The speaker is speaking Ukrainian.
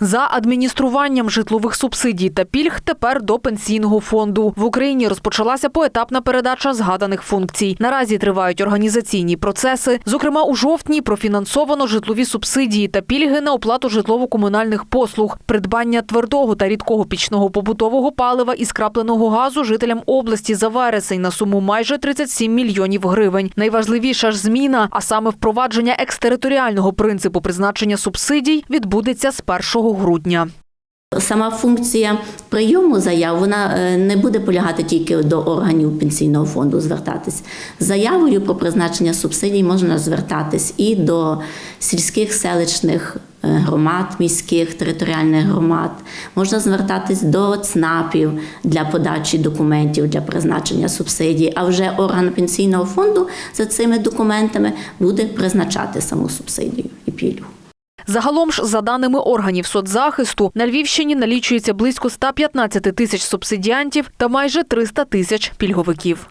За адмініструванням житлових субсидій та пільг тепер до пенсійного фонду в Україні розпочалася поетапна передача згаданих функцій. Наразі тривають організаційні процеси. Зокрема, у жовтні профінансовано житлові субсидії та пільги на оплату житлово-комунальних послуг, придбання твердого та рідкого пічного побутового палива і скрапленого газу жителям області за вересень на суму майже 37 мільйонів гривень. Найважливіша ж зміна, а саме впровадження екстериторіального принципу призначення субсидій, відбудеться з 1 грудня. Сама функція прийому заяв вона е, не буде полягати тільки до органів пенсійного фонду звертатись. Заявою про призначення субсидій можна звертатись і до сільських селищних е, громад, міських територіальних громад. Можна звертатись до ЦНАПів для подачі документів для призначення субсидій. А вже орган пенсійного фонду за цими документами буде призначати саму субсидію і пільгу. Загалом ж, за даними органів соцзахисту, на Львівщині налічується близько 115 тисяч субсидіантів та майже 300 тисяч пільговиків.